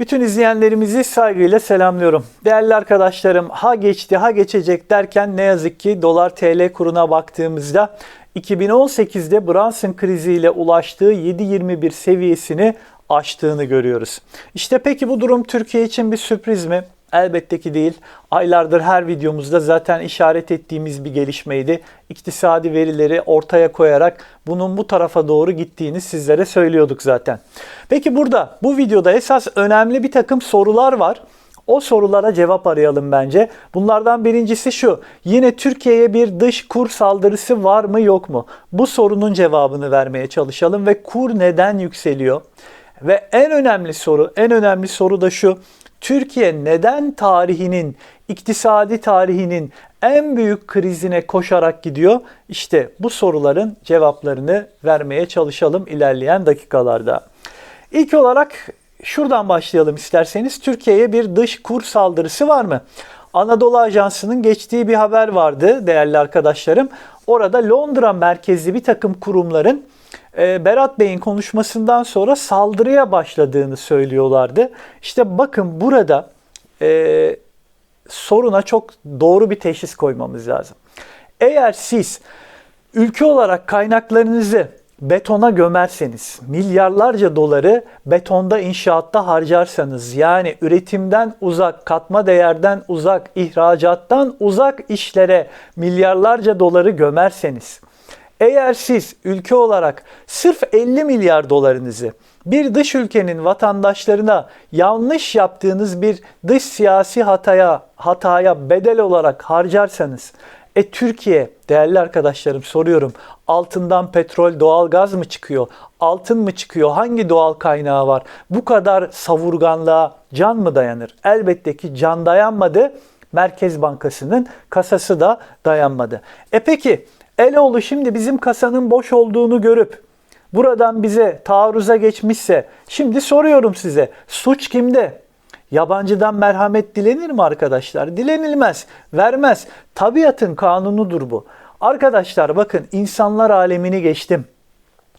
Bütün izleyenlerimizi saygıyla selamlıyorum. Değerli arkadaşlarım ha geçti ha geçecek derken ne yazık ki dolar TL kuruna baktığımızda 2018'de Brunson kriziyle ulaştığı 7.21 seviyesini aştığını görüyoruz. İşte peki bu durum Türkiye için bir sürpriz mi? Elbette ki değil. Aylardır her videomuzda zaten işaret ettiğimiz bir gelişmeydi. İktisadi verileri ortaya koyarak bunun bu tarafa doğru gittiğini sizlere söylüyorduk zaten. Peki burada bu videoda esas önemli bir takım sorular var. O sorulara cevap arayalım bence. Bunlardan birincisi şu. Yine Türkiye'ye bir dış kur saldırısı var mı yok mu? Bu sorunun cevabını vermeye çalışalım ve kur neden yükseliyor? Ve en önemli soru, en önemli soru da şu. Türkiye neden tarihinin, iktisadi tarihinin en büyük krizine koşarak gidiyor? İşte bu soruların cevaplarını vermeye çalışalım ilerleyen dakikalarda. İlk olarak şuradan başlayalım isterseniz. Türkiye'ye bir dış kur saldırısı var mı? Anadolu Ajansı'nın geçtiği bir haber vardı değerli arkadaşlarım. Orada Londra merkezli bir takım kurumların Berat Bey'in konuşmasından sonra saldırıya başladığını söylüyorlardı. İşte bakın burada e, soruna çok doğru bir teşhis koymamız lazım. Eğer siz ülke olarak kaynaklarınızı betona gömerseniz, milyarlarca doları betonda inşaatta harcarsanız, yani üretimden uzak, katma değerden uzak, ihracattan uzak işlere milyarlarca doları gömerseniz, eğer siz ülke olarak sırf 50 milyar dolarınızı bir dış ülkenin vatandaşlarına yanlış yaptığınız bir dış siyasi hataya hataya bedel olarak harcarsanız e Türkiye değerli arkadaşlarım soruyorum altından petrol doğal gaz mı çıkıyor? Altın mı çıkıyor? Hangi doğal kaynağı var? Bu kadar savurganlığa can mı dayanır? Elbette ki can dayanmadı. Merkez Bankası'nın kasası da dayanmadı. E peki Eloğlu şimdi bizim kasanın boş olduğunu görüp buradan bize taarruza geçmişse şimdi soruyorum size suç kimde? Yabancıdan merhamet dilenir mi arkadaşlar? Dilenilmez, vermez. Tabiatın kanunudur bu. Arkadaşlar bakın insanlar alemini geçtim.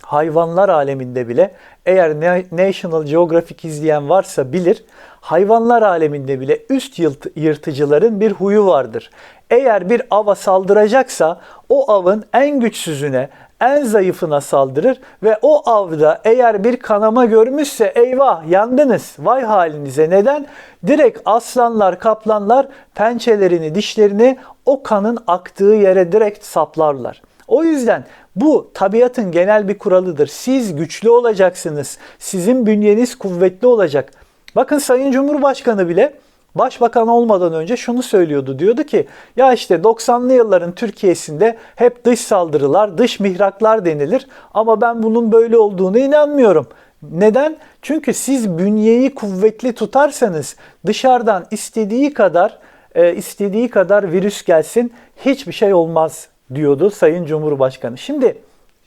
Hayvanlar aleminde bile eğer National Geographic izleyen varsa bilir. Hayvanlar aleminde bile üst yırtıcıların bir huyu vardır. Eğer bir ava saldıracaksa o avın en güçsüzüne, en zayıfına saldırır ve o avda eğer bir kanama görmüşse eyvah yandınız vay halinize neden? Direkt aslanlar kaplanlar pençelerini dişlerini o kanın aktığı yere direkt saplarlar. O yüzden bu tabiatın genel bir kuralıdır. Siz güçlü olacaksınız. Sizin bünyeniz kuvvetli olacak. Bakın Sayın Cumhurbaşkanı bile Başbakan olmadan önce şunu söylüyordu. Diyordu ki ya işte 90'lı yılların Türkiye'sinde hep dış saldırılar, dış mihraklar denilir ama ben bunun böyle olduğunu inanmıyorum. Neden? Çünkü siz bünyeyi kuvvetli tutarsanız dışarıdan istediği kadar e, istediği kadar virüs gelsin hiçbir şey olmaz diyordu Sayın Cumhurbaşkanı. Şimdi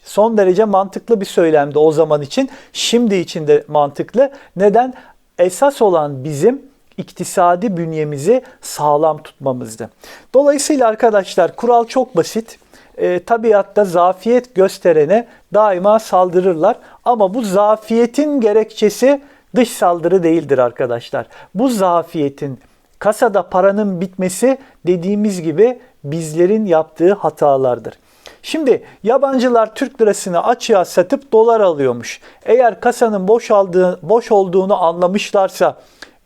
son derece mantıklı bir söylemdi o zaman için. Şimdi için de mantıklı. Neden? Esas olan bizim iktisadi bünyemizi sağlam tutmamızdı. Dolayısıyla arkadaşlar kural çok basit. E, tabiatta zafiyet gösterene daima saldırırlar. Ama bu zafiyetin gerekçesi dış saldırı değildir arkadaşlar. Bu zafiyetin kasada paranın bitmesi dediğimiz gibi bizlerin yaptığı hatalardır. Şimdi yabancılar Türk lirasını açığa satıp dolar alıyormuş. Eğer kasanın boş, aldığı, boş olduğunu anlamışlarsa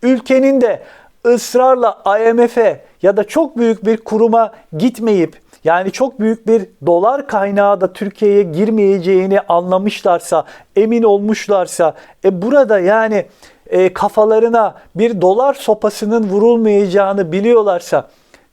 ülkenin de ısrarla IMF'e ya da çok büyük bir kuruma gitmeyip yani çok büyük bir dolar kaynağı da Türkiye'ye girmeyeceğini anlamışlarsa, emin olmuşlarsa e burada yani e, kafalarına bir dolar sopasının vurulmayacağını biliyorlarsa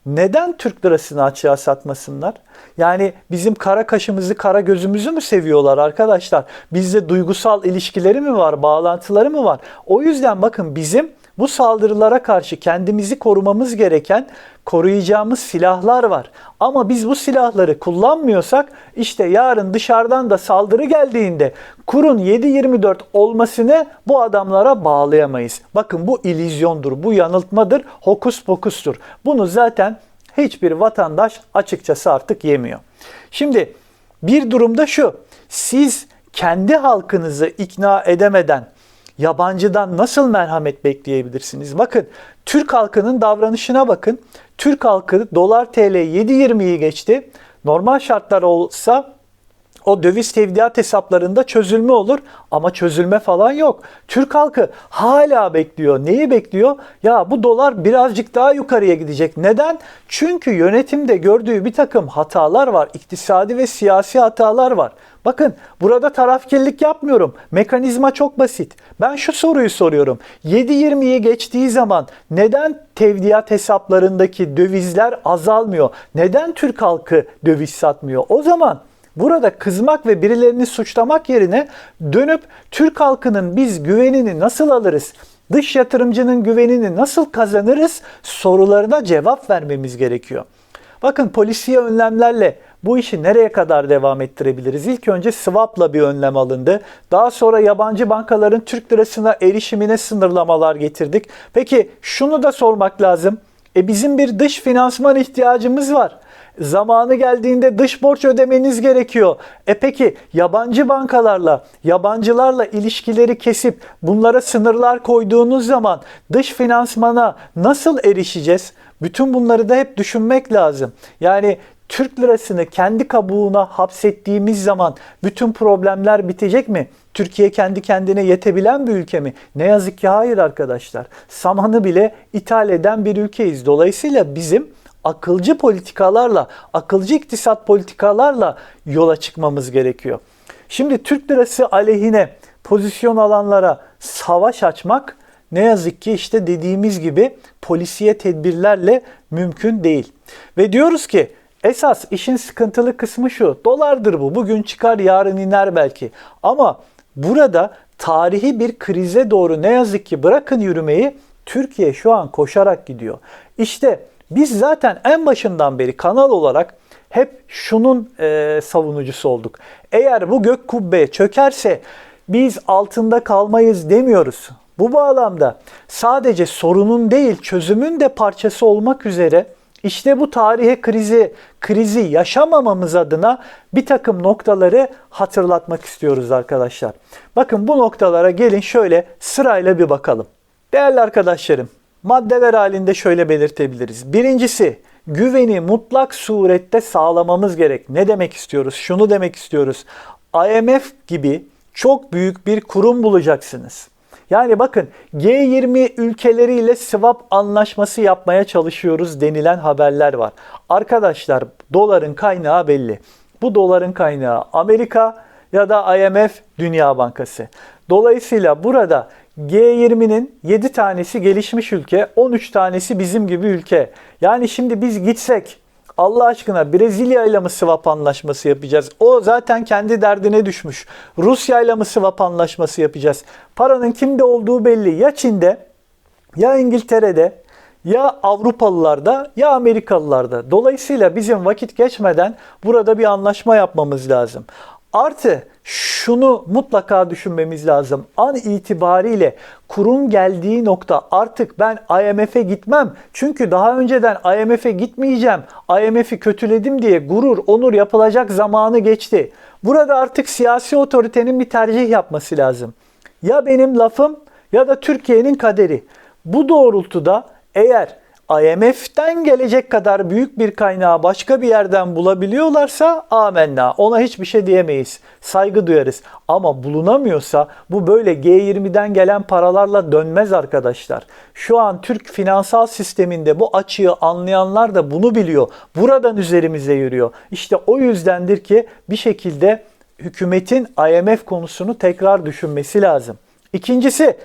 neden Türk lirasını açığa satmasınlar? Yani bizim kara kaşımızı, kara gözümüzü mü seviyorlar arkadaşlar? Bizde duygusal ilişkileri mi var, bağlantıları mı var? O yüzden bakın bizim bu saldırılara karşı kendimizi korumamız gereken koruyacağımız silahlar var. Ama biz bu silahları kullanmıyorsak işte yarın dışarıdan da saldırı geldiğinde kurun 7-24 olmasını bu adamlara bağlayamayız. Bakın bu ilizyondur, bu yanıltmadır, hokus pokustur. Bunu zaten hiçbir vatandaş açıkçası artık yemiyor. Şimdi bir durumda şu, siz kendi halkınızı ikna edemeden yabancıdan nasıl merhamet bekleyebilirsiniz? Bakın Türk halkının davranışına bakın. Türk halkı dolar TL 7.20'yi geçti. Normal şartlar olsa o döviz tevdiat hesaplarında çözülme olur ama çözülme falan yok. Türk halkı hala bekliyor. Neyi bekliyor? Ya bu dolar birazcık daha yukarıya gidecek. Neden? Çünkü yönetimde gördüğü bir takım hatalar var. İktisadi ve siyasi hatalar var. Bakın burada tarafkirlik yapmıyorum. Mekanizma çok basit. Ben şu soruyu soruyorum. 7.20'yi geçtiği zaman neden tevdiat hesaplarındaki dövizler azalmıyor? Neden Türk halkı döviz satmıyor? O zaman Burada kızmak ve birilerini suçlamak yerine dönüp Türk halkının biz güvenini nasıl alırız? Dış yatırımcının güvenini nasıl kazanırız? Sorularına cevap vermemiz gerekiyor. Bakın polisiye önlemlerle bu işi nereye kadar devam ettirebiliriz? İlk önce swap'la bir önlem alındı. Daha sonra yabancı bankaların Türk lirasına erişimine sınırlamalar getirdik. Peki şunu da sormak lazım. E bizim bir dış finansman ihtiyacımız var. Zamanı geldiğinde dış borç ödemeniz gerekiyor. E peki yabancı bankalarla, yabancılarla ilişkileri kesip bunlara sınırlar koyduğunuz zaman dış finansmana nasıl erişeceğiz? Bütün bunları da hep düşünmek lazım. Yani Türk lirasını kendi kabuğuna hapsettiğimiz zaman bütün problemler bitecek mi? Türkiye kendi kendine yetebilen bir ülke mi? Ne yazık ki hayır arkadaşlar. Samanı bile ithal eden bir ülkeyiz. Dolayısıyla bizim akılcı politikalarla, akılcı iktisat politikalarla yola çıkmamız gerekiyor. Şimdi Türk lirası aleyhine pozisyon alanlara savaş açmak ne yazık ki işte dediğimiz gibi polisiye tedbirlerle mümkün değil. Ve diyoruz ki esas işin sıkıntılı kısmı şu. Dolardır bu. Bugün çıkar yarın iner belki. Ama burada tarihi bir krize doğru ne yazık ki bırakın yürümeyi Türkiye şu an koşarak gidiyor. İşte biz zaten en başından beri kanal olarak hep şunun e, savunucusu olduk. Eğer bu gök kubbe çökerse biz altında kalmayız demiyoruz. Bu bağlamda sadece sorunun değil çözümün de parçası olmak üzere işte bu tarihe krizi krizi yaşamamamız adına bir takım noktaları hatırlatmak istiyoruz arkadaşlar. Bakın bu noktalara gelin şöyle sırayla bir bakalım. Değerli arkadaşlarım, maddeler halinde şöyle belirtebiliriz. Birincisi güveni mutlak surette sağlamamız gerek. Ne demek istiyoruz? Şunu demek istiyoruz. IMF gibi çok büyük bir kurum bulacaksınız. Yani bakın G20 ülkeleriyle swap anlaşması yapmaya çalışıyoruz denilen haberler var. Arkadaşlar doların kaynağı belli. Bu doların kaynağı Amerika ya da IMF Dünya Bankası. Dolayısıyla burada G20'nin 7 tanesi gelişmiş ülke, 13 tanesi bizim gibi ülke. Yani şimdi biz gitsek Allah aşkına Brezilya ile mi swap anlaşması yapacağız? O zaten kendi derdine düşmüş. Rusya ile mi swap anlaşması yapacağız? Paranın kimde olduğu belli. Ya Çin'de ya İngiltere'de ya Avrupalılarda ya Amerikalılarda. Dolayısıyla bizim vakit geçmeden burada bir anlaşma yapmamız lazım. Artı şunu mutlaka düşünmemiz lazım. An itibariyle kurun geldiği nokta artık ben IMF'e gitmem. Çünkü daha önceden IMF'e gitmeyeceğim. IMF'i kötüledim diye gurur, onur yapılacak zamanı geçti. Burada artık siyasi otoritenin bir tercih yapması lazım. Ya benim lafım ya da Türkiye'nin kaderi. Bu doğrultuda eğer IMF'den gelecek kadar büyük bir kaynağı başka bir yerden bulabiliyorlarsa amenna. Ona hiçbir şey diyemeyiz. Saygı duyarız. Ama bulunamıyorsa bu böyle G20'den gelen paralarla dönmez arkadaşlar. Şu an Türk finansal sisteminde bu açığı anlayanlar da bunu biliyor. Buradan üzerimize yürüyor. İşte o yüzdendir ki bir şekilde hükümetin IMF konusunu tekrar düşünmesi lazım. İkincisi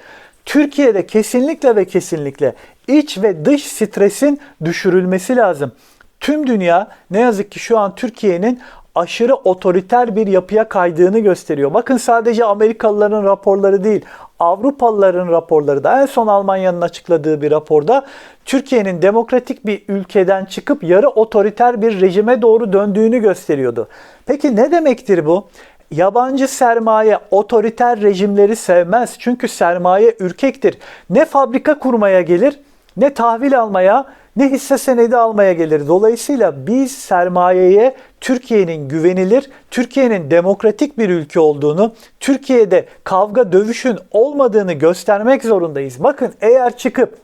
Türkiye'de kesinlikle ve kesinlikle iç ve dış stresin düşürülmesi lazım. Tüm dünya ne yazık ki şu an Türkiye'nin aşırı otoriter bir yapıya kaydığını gösteriyor. Bakın sadece Amerikalıların raporları değil, Avrupalıların raporları da en son Almanya'nın açıkladığı bir raporda Türkiye'nin demokratik bir ülkeden çıkıp yarı otoriter bir rejime doğru döndüğünü gösteriyordu. Peki ne demektir bu? Yabancı sermaye otoriter rejimleri sevmez. Çünkü sermaye ürkektir. Ne fabrika kurmaya gelir ne tahvil almaya ne hisse senedi almaya gelir. Dolayısıyla biz sermayeye Türkiye'nin güvenilir, Türkiye'nin demokratik bir ülke olduğunu, Türkiye'de kavga dövüşün olmadığını göstermek zorundayız. Bakın eğer çıkıp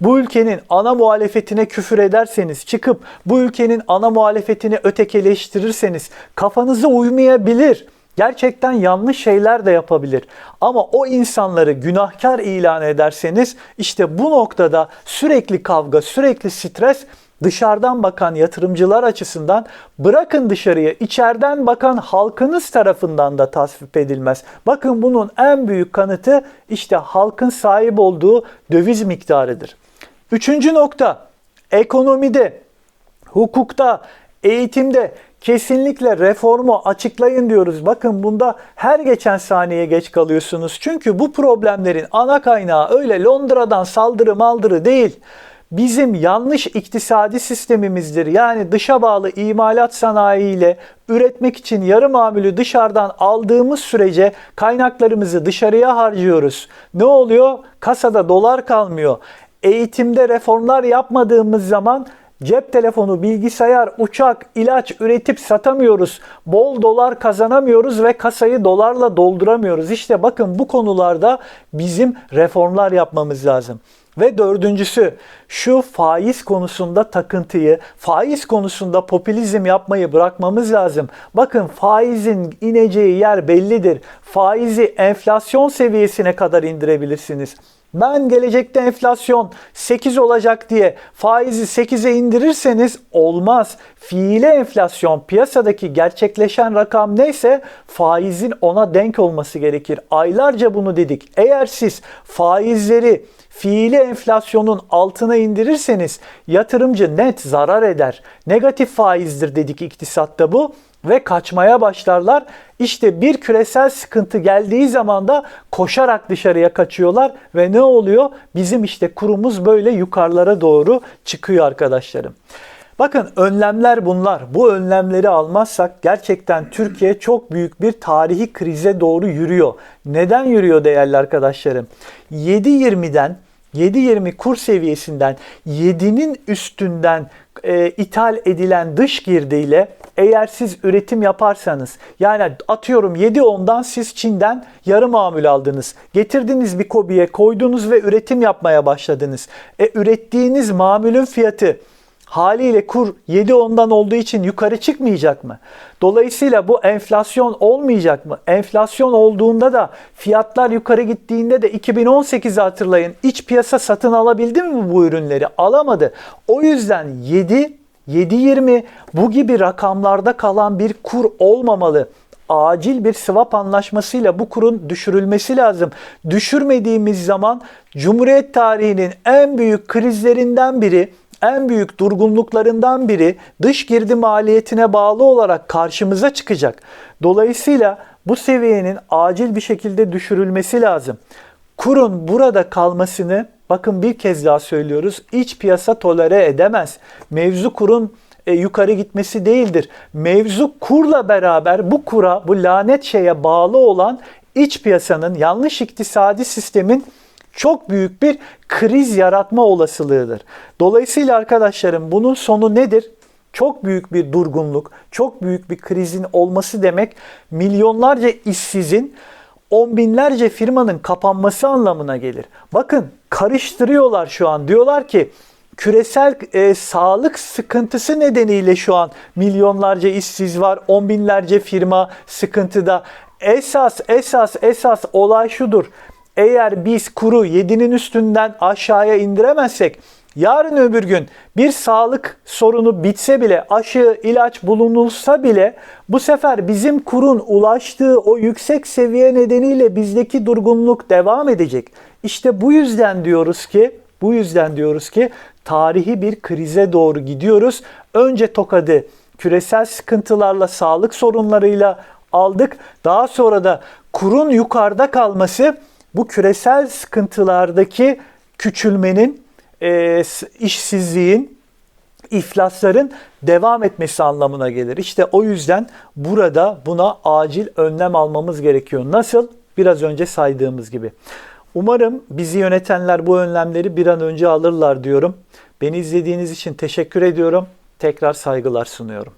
bu ülkenin ana muhalefetine küfür ederseniz, çıkıp bu ülkenin ana muhalefetini ötekeleştirirseniz kafanıza uymayabilir. Gerçekten yanlış şeyler de yapabilir. Ama o insanları günahkar ilan ederseniz işte bu noktada sürekli kavga, sürekli stres dışarıdan bakan yatırımcılar açısından bırakın dışarıya içeriden bakan halkınız tarafından da tasvip edilmez. Bakın bunun en büyük kanıtı işte halkın sahip olduğu döviz miktarıdır. Üçüncü nokta ekonomide, hukukta, eğitimde kesinlikle reformu açıklayın diyoruz. Bakın bunda her geçen saniye geç kalıyorsunuz. Çünkü bu problemlerin ana kaynağı öyle Londra'dan saldırı maldırı değil. Bizim yanlış iktisadi sistemimizdir. Yani dışa bağlı imalat sanayiyle üretmek için yarı mamülü dışarıdan aldığımız sürece kaynaklarımızı dışarıya harcıyoruz. Ne oluyor? Kasada dolar kalmıyor. Eğitimde reformlar yapmadığımız zaman Cep telefonu, bilgisayar, uçak, ilaç üretip satamıyoruz. Bol dolar kazanamıyoruz ve kasayı dolarla dolduramıyoruz. İşte bakın bu konularda bizim reformlar yapmamız lazım. Ve dördüncüsü şu faiz konusunda takıntıyı, faiz konusunda popülizm yapmayı bırakmamız lazım. Bakın faizin ineceği yer bellidir. Faizi enflasyon seviyesine kadar indirebilirsiniz. Ben gelecekte enflasyon 8 olacak diye faizi 8'e indirirseniz olmaz. Fiili enflasyon piyasadaki gerçekleşen rakam neyse faizin ona denk olması gerekir. Aylarca bunu dedik. Eğer siz faizleri fiili enflasyonun altına indirirseniz yatırımcı net zarar eder. Negatif faizdir dedik iktisatta bu ve kaçmaya başlarlar. İşte bir küresel sıkıntı geldiği zaman da koşarak dışarıya kaçıyorlar ve ne oluyor? Bizim işte kurumuz böyle yukarılara doğru çıkıyor arkadaşlarım. Bakın önlemler bunlar. Bu önlemleri almazsak gerçekten Türkiye çok büyük bir tarihi krize doğru yürüyor. Neden yürüyor değerli arkadaşlarım? 7.20'den 7.20 kur seviyesinden 7'nin üstünden e, ithal edilen dış girdiyle eğer siz üretim yaparsanız yani atıyorum 7.10'dan siz Çin'den yarı mamul aldınız. Getirdiniz bir kobiye koydunuz ve üretim yapmaya başladınız. E ürettiğiniz mamulün fiyatı haliyle kur 7.10'dan olduğu için yukarı çıkmayacak mı? Dolayısıyla bu enflasyon olmayacak mı? Enflasyon olduğunda da fiyatlar yukarı gittiğinde de 2018'i hatırlayın. İç piyasa satın alabildi mi bu ürünleri? Alamadı. O yüzden 7 7.20 bu gibi rakamlarda kalan bir kur olmamalı acil bir swap anlaşmasıyla bu kurun düşürülmesi lazım. Düşürmediğimiz zaman Cumhuriyet tarihinin en büyük krizlerinden biri en büyük durgunluklarından biri dış girdi maliyetine bağlı olarak karşımıza çıkacak. Dolayısıyla bu seviyenin acil bir şekilde düşürülmesi lazım. Kurun burada kalmasını bakın bir kez daha söylüyoruz. iç piyasa tolere edemez. Mevzu kurun e, yukarı gitmesi değildir. Mevzu kurla beraber bu kura, bu lanet şeye bağlı olan iç piyasanın, yanlış iktisadi sistemin çok büyük bir kriz yaratma olasılığıdır. Dolayısıyla arkadaşlarım bunun sonu nedir? Çok büyük bir durgunluk, çok büyük bir krizin olması demek milyonlarca işsizin, on binlerce firmanın kapanması anlamına gelir. Bakın karıştırıyorlar şu an. Diyorlar ki küresel e, sağlık sıkıntısı nedeniyle şu an milyonlarca işsiz var, on binlerce firma sıkıntıda. Esas esas esas olay şudur. Eğer biz kuru 7'nin üstünden aşağıya indiremezsek yarın öbür gün bir sağlık sorunu bitse bile aşı, ilaç bulunulsa bile bu sefer bizim kurun ulaştığı o yüksek seviye nedeniyle bizdeki durgunluk devam edecek. İşte bu yüzden diyoruz ki bu yüzden diyoruz ki tarihi bir krize doğru gidiyoruz. Önce tokadı küresel sıkıntılarla, sağlık sorunlarıyla aldık. Daha sonra da kurun yukarıda kalması bu küresel sıkıntılardaki küçülmenin, e, işsizliğin, iflasların devam etmesi anlamına gelir. İşte o yüzden burada buna acil önlem almamız gerekiyor. Nasıl? Biraz önce saydığımız gibi. Umarım bizi yönetenler bu önlemleri bir an önce alırlar diyorum. Beni izlediğiniz için teşekkür ediyorum. Tekrar saygılar sunuyorum.